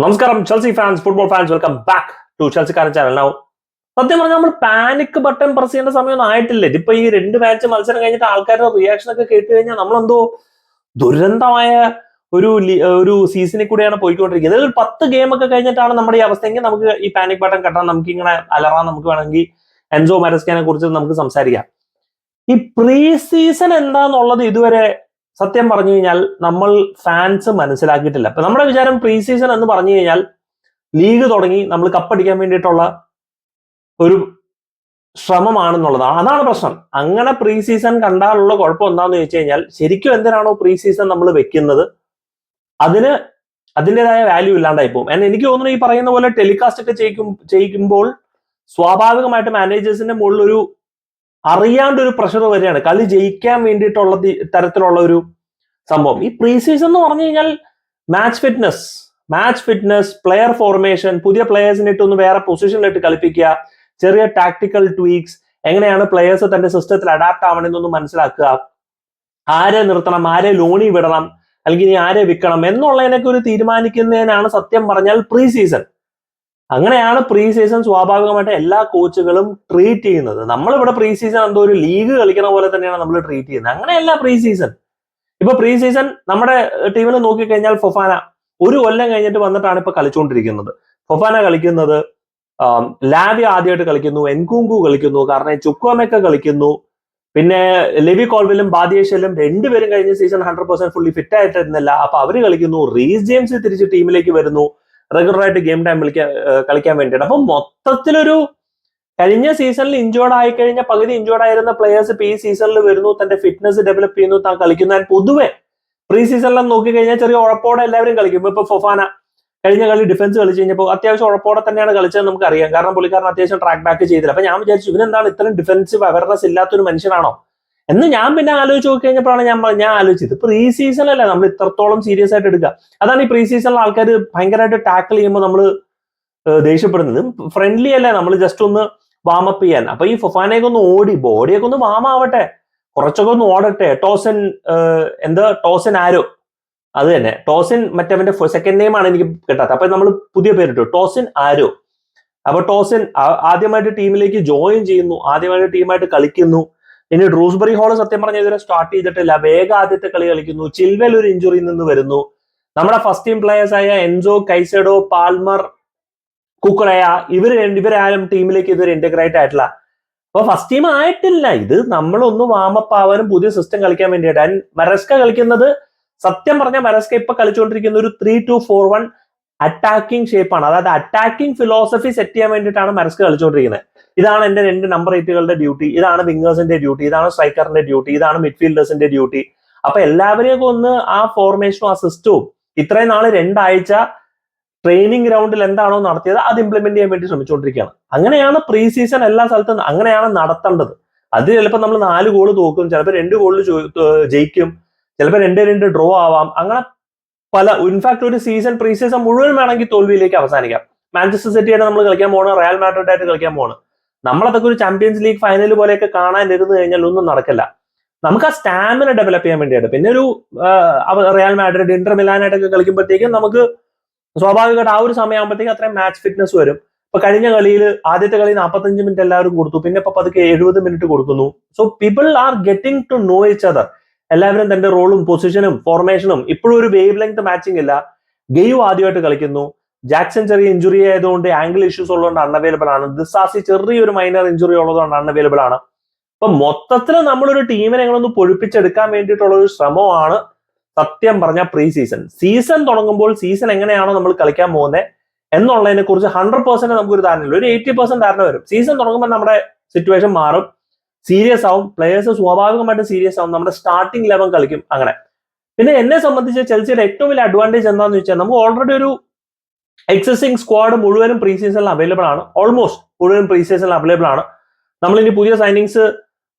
നമസ്കാരം Chelsea fans football fans welcome back to ചെൽസിക്കാരൻ channel now സത്യം പറഞ്ഞാൽ നമ്മൾ പാനിക് ബട്ടൺ പ്രസ് ചെയ്യേണ്ട സമയമൊന്നും ആയിട്ടില്ല. ഇതിപ്പോ ഈ രണ്ട് മാച്ച് മത്സരം കഴിഞ്ഞിട്ട് ആൾക്കാരുടെ റിയാക്ഷൻ ഒക്കെ കേട്ട് കഴിഞ്ഞാൽ നമ്മളെന്തോ ദുരന്തമായ ഒരു ഒരു സീസണിൽ കൂടെയാണ് പോയിക്കൊണ്ടിരിക്കുന്നത്. ഒരു പത്ത് ഗെയിം ഒക്കെ കഴിഞ്ഞിട്ടാണ് നമ്മുടെ ഈ അവസ്ഥയെങ്കിൽ നമുക്ക് ഈ പാനിക് ബട്ടൺ കെട്ടാൻ നമുക്ക് ഇങ്ങനെ അലറാൻ നമുക്ക് വേണമെങ്കിൽ എൻസോ മരസ്കാനെ കുറിച്ച് നമുക്ക് സംസാരിക്കാം. ഈ പ്രീ സീസൺ എന്താന്നുള്ളത് ഇതുവരെ സത്യം പറഞ്ഞു കഴിഞ്ഞാൽ നമ്മൾ ഫാൻസ് മനസ്സിലാക്കിയിട്ടില്ല. അപ്പൊ നമ്മുടെ വിചാരം പ്രീ സീസൺ എന്ന് പറഞ്ഞു കഴിഞ്ഞാൽ ലീഗ് തുടങ്ങി നമ്മൾ കപ്പടിക്കാൻ വേണ്ടിയിട്ടുള്ള ഒരു ശ്രമമാണെന്നുള്ളതാണ്. അതാണ് പ്രശ്നം. അങ്ങനെ പ്രീ സീസൺ കണ്ടാലുള്ള കുഴപ്പം എന്താന്ന് ചോദിച്ചു കഴിഞ്ഞാൽ ശരിക്കും എന്തിനാണോ പ്രീ സീസൺ നമ്മൾ വെക്കുന്നത്? അതിന് അതിന്റെതായ വാല്യൂ ഇല്ലാണ്ടായി പോകും എന്നാൽ എനിക്ക് തോന്നുന്നു ഈ പറയുന്ന പോലെ ടെലികാസ്റ്റ് ഒക്കെ ചെയ്യിക്കും ചെയ്യിക്കുമ്പോൾ സ്വാഭാവികമായിട്ട് മാനേജേഴ്സിന്റെ മുകളിൽ ഒരു അറിയാണ്ട് ഒരു പ്രഷർ വരികയാണ്. കളി ജയിക്കാൻ വേണ്ടിയിട്ടുള്ള തരത്തിലുള്ള ഒരു സംഭവം. ഈ പ്രീ സീസൺ എന്ന് പറഞ്ഞു കഴിഞ്ഞാൽ match fitness match fitness player formation പുതിയ പ്ലെയേഴ്സിനെ ഇട്ട് ഒന്ന് വേറെ പൊസിഷനിലിട്ട് കളിപ്പിക്കുക ചെറിയ ടാക്ടിക്കൽ ട്വീക്സ് എങ്ങനെയാണ് പ്ലെയേഴ്സ് തന്റെ സിസ്റ്റത്തിൽ അഡാപ്റ്റ് ആവണമെന്നൊന്ന് മനസ്സിലാക്കുക ആരെ നിർത്തണം ആരെ ലോണി വിടണം അല്ലെങ്കിൽ ഇനി ആരെ വിൽക്കണം എന്നുള്ളതിനൊക്കെ ഒരു തീരുമാനിക്കുന്നതിനാണ് സത്യം പറഞ്ഞാൽ പ്രീ സീസൺ അങ്ങനെയാണ് പ്രീ സീസൺ സ്വാഭാവികമായിട്ട് എല്ലാ കോച്ചുകളും ട്രീറ്റ് ചെയ്യുന്നത്. നമ്മളിവിടെ പ്രീ സീസൺ എന്തോ ഒരു ലീഗ് കളിക്കുന്ന പോലെ തന്നെയാണ് നമ്മൾ ട്രീറ്റ് ചെയ്യുന്നത്. അങ്ങനെയല്ല പ്രീ സീസൺ ഇപ്പൊ പ്രീ സീസൺ നമ്മുടെ ടീമിൽ നോക്കിക്കഴിഞ്ഞാൽ ഫൊഫാന ഒരു കൊല്ലം കഴിഞ്ഞിട്ട് വന്നിട്ടാണ് ഇപ്പൊ കളിച്ചുകൊണ്ടിരിക്കുന്നത് ഫൊഫാന കളിക്കുന്നത് ലാബി ആദ്യമായിട്ട് കളിക്കുന്നു എൻകുങ്കു കളിക്കുന്നു കാരണം ചുക്കോമൊക്കെ കളിക്കുന്നു പിന്നെ ലെവി കോൾവിലും ബാദിയേഷലും രണ്ടുപേരും കഴിഞ്ഞ season hundred percent fully fit ആയിട്ടിരുന്നില്ല. അപ്പൊ അവർ കളിക്കുന്നു റീസ് ജെയിംസ് തിരിച്ച് ടീമിലേക്ക് വരുന്നു. റെഗുലർ ആയിട്ട് ഗെയിം ടൈം വിളിക്കാൻ കളിക്കാൻ വേണ്ടിയിട്ട് അപ്പൊ മൊത്തത്തിലൊരു കഴിഞ്ഞ സീസണിൽ ഇഞ്ചോർഡ് ആയി കഴിഞ്ഞ പകുതി ഇഞ്ചോർഡ് ആയിരുന്ന പ്ലേയേഴ്സ് ഇപ്പൊ ഈ സീസണിൽ വരുന്നു. തന്റെ ഫിറ്റ്നസ് ഡെവലപ്പ് ചെയ്യുന്നു താൻ കളിക്കുന്നു. പൊതുവെ പ്രീ സീസണിലും നോക്കി കഴിഞ്ഞാൽ ചെറിയ ഉഴപ്പോടെ എല്ലാവരും കളിക്കും. ഇപ്പൊ ഫൊഫാന കഴിഞ്ഞ കളി ഡിഫൻസ് കളിച്ച് കഴിഞ്ഞപ്പോൾ അത്യാവശ്യം ഉഴപ്പോടെ തന്നെയാണ് കളിച്ചത് നമുക്ക് അറിയാം കാരണം പുള്ളിക്കാരൻ അത്യാവശ്യം ട്രാക്ക് ബാക്ക് ചെയ്തില്ല. അപ്പൊ ഞാൻ വിചാരിച്ചു ഇവനെന്താണ് ഇത്രയും ഡിഫൻസീവ് അവയർനെസ് ഇല്ലാത്തൊരു മനുഷ്യനാണോ? എന്ന് ഞാൻ പിന്നെ ആലോചിച്ച് നോക്കി കഴിഞ്ഞപ്പോഴാണ് ഞാൻ ഞാൻ ആലോചിച്ചത്. പ്രീ സീസണല്ലേ നമ്മൾ ഇത്രത്തോളം സീരിയസ് ആയിട്ട് എടുക്കുക. അതാണ് ഈ പ്രീ സീസണിൽ ആൾക്കാർ ഭയങ്കരമായിട്ട് ടാക്കിൾ ചെയ്യുമ്പോൾ നമ്മൾ ദേഷ്യപ്പെടുന്നത്. ഫ്രണ്ട്ലി അല്ലേ. നമ്മൾ ജസ്റ്റ് ഒന്ന് വാം അപ്പ് ചെയ്യാൻ. അപ്പൊ ഈ ഫുഫാനെയൊക്കെ ഒന്ന് ഓടി. ബോഡിയൊക്കെ ഒന്ന് വാം ആവട്ടെ. കുറച്ചൊക്കെ ഒന്ന് ഓടട്ടെ. ടോസൻ എന്താ? ടോസൻ ആരോ? അത് തന്നെ. ടോസിൻ മറ്റവന്റെ സെക്കൻഡ് നെയിം ആണ് എനിക്ക് കിട്ടാത്തത്. അപ്പൊ നമ്മൾ പുതിയ പേരിട്ടു ടോസിൻ ആരോ? അപ്പൊ ടോസിൻ ആദ്യമായിട്ട് ടീമിലേക്ക് ജോയിൻ ചെയ്യുന്നു. ആദ്യമായിട്ട് ടീമായിട്ട് കളിക്കുന്നു. ഇനി ഡ്രൂസ്ബറി ഹോൾ സത്യം പറഞ്ഞ ഇതുവരെ സ്റ്റാർട്ട് ചെയ്തിട്ടില്ല. വേഗ ആദ്യത്തെ കളി കളിക്കുന്നു. ചിൽവൽ ഒരു ഇഞ്ചുറിയിൽ നിന്ന് വരുന്നു. നമ്മുടെ ഫസ്റ്റ് ടീം പ്ലേയേഴ്സ് ആയ എൻസോ കൈസഡോ പാൽമർ കുക്കുറയ ഇവർ ഇവരാരും ടീമിലേക്ക് ഇതുവരെ ഇന്റഗ്രേറ്റ് ആയിട്ടില്ല. അപ്പൊ ഫസ്റ്റ് ടീം ആയിട്ടില്ല. ഇത് നമ്മളൊന്ന് വാമപ്പ് ആവാനും പുതിയ സിസ്റ്റം കളിക്കാൻ വേണ്ടിയിട്ട്. മരസ്ക കളിക്കുന്നത് സത്യം പറഞ്ഞ മരസ്ക ഇപ്പൊ കളിച്ചുകൊണ്ടിരിക്കുന്ന ഒരു three two four one attacking ഷേപ്പാണ് അതായത് അറ്റാക്കിംഗ് ഫിലോസഫി സെറ്റ് ചെയ്യാൻ വേണ്ടിയിട്ടാണ് മരസ്ക് കളിച്ചുകൊണ്ടിരിക്കുന്നത്. ഇതാണ് എന്റെ രണ്ട് നമ്പർ എയ്റ്റുകളുടെ ഡ്യൂട്ടി ഇതാണ് വിംഗേഴ്സിന്റെ ഡ്യൂട്ടി ഇതാണ് സ്ട്രൈക്കറിന്റെ ഡ്യൂട്ടി ഇതാണ് മിഡ്ഫീൽഡേഴ്സിന്റെ ഡ്യൂട്ടി അപ്പൊ എല്ലാവരെയും ഒന്ന് ആ ഫോർമേഷനും ആ സിസ്റ്റവും ഇത്രയും നാൾ രണ്ടാഴ്ച ട്രെയിനിങ് ഗ്രൗണ്ടിൽ എന്താണോ നടത്തിയത് അത് ഇംപ്ലിമെന്റ് ചെയ്യാൻ വേണ്ടി ശ്രമിച്ചുകൊണ്ടിരിക്കുകയാണ്. അങ്ങനെയാണ് പ്രീ സീസൺ എല്ലാ സ്ഥലത്തും അങ്ങനെയാണ് നടത്തേണ്ടത്. അത് ചിലപ്പോൾ നമ്മൾ നാല് ഗോൾ തോക്കും ചിലപ്പോൾ രണ്ട് ഗോളിൽ ജയിക്കും ചിലപ്പോൾ രണ്ട് രണ്ട് ഡ്രോ ആവാം. അങ്ങനെ പല ഇൻഫാക്ട് ഒരു സീസൺ പ്രീ സീസൺ മുഴുവൻ വേണമെങ്കിൽ തോൽവിയിലേക്ക് അവസാനിക്കാം. മാഞ്ചസ്റ്റർ സിറ്റി ആയിട്ട് നമ്മൾ കളിക്കാൻ പോകണം റയൽ മാഡ്രിഡ് ആയിട്ട് കളിക്കാൻ പോകണം നമ്മളതൊക്കെ ഒരു ചാമ്പ്യൻസ് ലീഗ് ഫൈനൽ പോലെയൊക്കെ കാണാൻ ഇരുന്ന് കഴിഞ്ഞാൽ ഒന്നും നടക്കില്ല. നമുക്ക് ആ സ്റ്റാമിന ഡെവലപ്പ് ചെയ്യാൻ വേണ്ടിയിട്ട് പിന്നെ ഒരു റയൽ മാഡ്രിഡ് ഇന്റർ മിലാനായിട്ടൊക്കെ കളിക്കുമ്പോഴത്തേക്കും നമുക്ക് സ്വാഭാവികമായിട്ട് ആ ഒരു സമയമാകുമ്പോഴത്തേക്കും അത്രയും മാച്ച് ഫിറ്റ്നസ് വരും. ഇപ്പൊ കഴിഞ്ഞ കളിയിൽ ആദ്യത്തെ കളി 45 മിനിറ്റ് എല്ലാവരും കൊടുത്തു. പിന്നെ ഇപ്പൊ പതുക്കെ എഴുപത് മിനിറ്റ് കൊടുക്കുന്നു. So people are getting to know each other എല്ലാവരും തന്റെ റോളും പൊസിഷനും ഫോർമേഷനും ഇപ്പോഴും ഒരു വേവ് ലെങ്ത് മാച്ചിങ് ഇല്ല. ഗെയു ആദ്യമായിട്ട് കളിക്കുന്നു. ജാക്സൺ ചെറിയ ഇഞ്ചുറി ആയതുകൊണ്ട് ആംഗിൾ ഇഷ്യൂസ് ഉള്ളതുകൊണ്ട് അൺഅവൈലബിൾ ആണ്. ദിസാസി ചെറിയൊരു മൈനർ ഇഞ്ചുറി ഉള്ളതുകൊണ്ട് അൺഅവൈലബിൾ ആണ്. അപ്പൊ മൊത്തത്തിൽ നമ്മളൊരു ടീമിനെ ഒന്ന് പൊഴിപ്പിച്ചെടുക്കാൻ വേണ്ടിയിട്ടുള്ള ഒരു ശ്രമമാണ് സത്യം പറഞ്ഞ പ്രീ സീസൺ സീസൺ തുടങ്ങുമ്പോൾ സീസൺ എങ്ങനെയാണോ നമ്മൾ കളിക്കാൻ പോകുന്നത് എന്നുള്ളതിനെ കുറിച്ച് ഹൺഡ്രഡ് പെർസെന്റ് നമുക്കൊരു ധാരണയില്ല. ഒരു എയ്റ്റി പെർസെന്റ് ധാരണ വരും. സീസൺ തുടങ്ങുമ്പോൾ നമ്മുടെ സിറ്റുവേഷൻ മാറും. സീരിയസ് ആവും. പ്ലേയേഴ്സ് സ്വാഭാവികമായിട്ട് സീരിയസ് ആവും. നമ്മുടെ സ്റ്റാർട്ടിംഗ് ലെവൻ കളിക്കും. അങ്ങനെ. പിന്നെ എന്നെ സംബന്ധിച്ച് ചെൽസിയുടെ ഏറ്റവും വലിയ അഡ്വാന്റേജ് എന്താണെന്ന് വെച്ചാൽ നമുക്ക് ഓൾറെഡി ഒരു എക്സിസ്റ്റിംഗ് സ്ക്വാഡ് മുഴുവനും പ്രീ സീസണിൽ അവൈലബിൾ ആണ്. ഓൾമോസ്റ്റ് മുഴുവൻ പ്രീ സീസണിൽ അവൈലബിൾ ആണ്. നമ്മൾ ഇനി പുതിയ സൈനിങ്സ്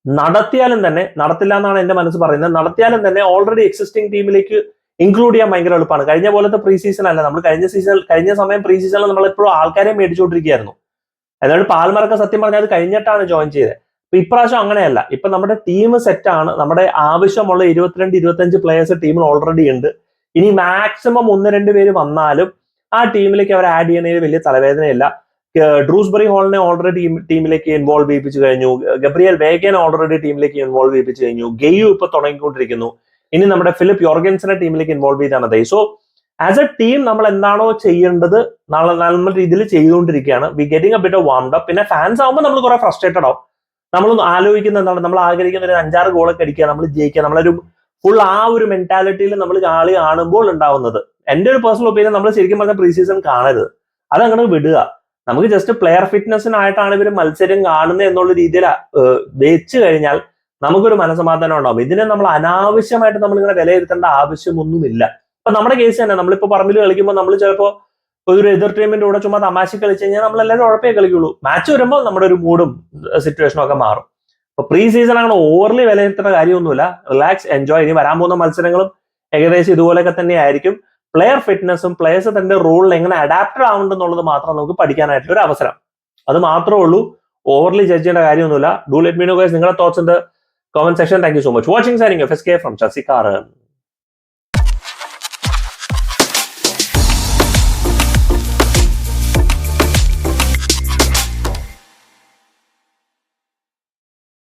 നടത്തിയാലും തന്നെ നടത്തില്ല എന്നാണ് എന്റെ മനസ്സ് പറയുന്നത്. നടത്തിയാലും തന്നെ ഓൾറെഡി എക്സിസ്റ്റിംഗ് ടീമിലേക്ക് ഇൻക്ലൂഡ് ചെയ്യാൻ ഭയങ്കര എളുപ്പമാണ്. കഴിഞ്ഞ പോലത്തെ പ്രീ സീസൺ അല്ല. നമ്മൾ കഴിഞ്ഞ സീസൺ കഴിഞ്ഞ സമയം പ്രീ സീസണിൽ നമ്മൾ എപ്പോഴും ആൾക്കാരെ മേടിച്ചുകൊണ്ടിരിക്കുകയായിരുന്നു. അതുകൊണ്ട് പാൽമറൊക്കെ സത്യം പറഞ്ഞാൽ അത് കഴിഞ്ഞിട്ടാണ് ജോയിൻ ചെയ്തത്. ഇപ്പൊ ഇപ്രാവശ്യം അങ്ങനെയല്ല. ഇപ്പൊ നമ്മുടെ ടീം സെറ്റ് ആണ്. നമ്മുടെ ആവശ്യമുള്ള ഇരുപത്തിരണ്ട് ഇരുപത്തഞ്ച് പ്ലേയേഴ്സ് ടീമിൽ ഓൾറെഡി ഉണ്ട്. ഇനി മാക്സിമം ഒന്ന് രണ്ട് പേര് വന്നാലും ആ ടീമിലേക്ക് അവർ ആഡ് ചെയ്യുന്നതിൽ വലിയ തലവേദനയില്ല. ഡ്രൂസ്ബറി ഹോളിനെ ഓൾറെഡി ടീമിലേക്ക് ഇൻവോൾവ് ചെയ്യിപ്പിച്ചു കഴിഞ്ഞു. ഗബ്രിയൽ വേഗനെ ഓൾറെഡി ടീമിലേക്ക് ഇൻവോൾവ് ചെയ്യിപ്പിച്ചു കഴിഞ്ഞു. ഗെയു ഇപ്പൊ തുടങ്ങിക്കൊണ്ടിരിക്കുന്നു. ഇനി നമ്മുടെ ഫിലിപ്പ് യോർഗൻസിനെ ടീമിലേക്ക് ഇൻവോൾവ് ചെയ്താൽ മതി. സോ ആസ് എ ടീം നമ്മൾ എന്താണോ ചെയ്യേണ്ടത് നല്ല നല്ല രീതിയിൽ ചെയ്തുകൊണ്ടിരിക്കുകയാണ്. We getting a bit of warmed up പിന്നെ ഫാൻസ് ആകുമ്പോൾ നമ്മൾ കുറെ ഫ്രസ്ട്രേറ്റഡ് ആവും. നമ്മൾ ആലോചിക്കുന്ന എന്താണ്? നമ്മൾ ആഗ്രഹിക്കുന്ന ഒരു അഞ്ചാറ് ഗോളൊക്കെ അടിക്കുക നമ്മൾ ജയിക്കുക നമ്മളൊരു ഫുൾ ആ ഒരു മെന്റാലിറ്റിയിൽ നമ്മൾ കളി കാണുമ്പോൾ ഉണ്ടാവുന്നത്. എന്റെ ഒരു പേഴ്സണൽ ഒപ്പീനിയൻ നമ്മൾ ശരിക്കും പറഞ്ഞ പ്രീ സീസൺ കാണരുത്. അത് അങ്ങോട്ട് വിടുക. നമുക്ക് ജസ്റ്റ് പ്ലെയർ ഫിറ്റ്നസിനായിട്ടാണ് ഇവർ മത്സരം കാണുന്നത് എന്നുള്ള രീതിയിൽ വെച്ച് കഴിഞ്ഞാൽ നമുക്കൊരു മനസ്സമാധാനം ഉണ്ടാവും. ഇതിനെ നമ്മൾ അനാവശ്യമായിട്ട് നമ്മൾ ഇങ്ങനെ വിലയിരുത്തേണ്ട ആവശ്യമൊന്നുമില്ല. ഇപ്പൊ നമ്മുടെ കേസ് തന്നെ നമ്മളിപ്പോ പറമ്പിൽ കളിക്കുമ്പോൾ നമ്മൾ ചിലപ്പോ ഒരു എതിർ ടീമിന്റെ കൂടെ ചുമ്മാ തമാശ കളിച്ചു കഴിഞ്ഞാൽ നമ്മൾ എല്ലാവരും ഉഴപ്പേ കളിക്കുള്ളൂ. മാച്ച് വരുമ്പോൾ നമ്മുടെ ഒരു മൂഡും സിറ്റുവേഷനും ഒക്കെ മാറും. അപ്പൊ പ്രീ സീസൺ അങ്ങനെ ഓവർലി വിലയിരുത്തേണ്ട കാര്യമൊന്നുമില്ല. റിലാക്സ് എൻജോയ് ഇനി വരാൻ പോകുന്ന മത്സരങ്ങളും ഏകദേശം ഇതുപോലെയൊക്കെ തന്നെ ആയിരിക്കും പ്ലെയർ ഫിറ്റ്നസും പ്ലേയേഴ്സ് തന്റെ റോളിൽ എങ്ങനെ അഡാപ്റ്റഡ് ആവുന്നുണ്ട് എന്നുള്ളത് മാത്രം നമുക്ക് പഠിക്കാനായിട്ടുള്ള ഒരു അവസരം. അത് മാത്രമേ ഉള്ളൂ. ഓവർലി ജഡ്ജ് ചെയ്യേണ്ട കാര്യമൊന്നുമില്ല. Do let me know guys നിങ്ങളുടെ തോട്ട്സ് ഉണ്ട്. Comment section thank you so much watching sharing F S K from ചസിക്കാറ്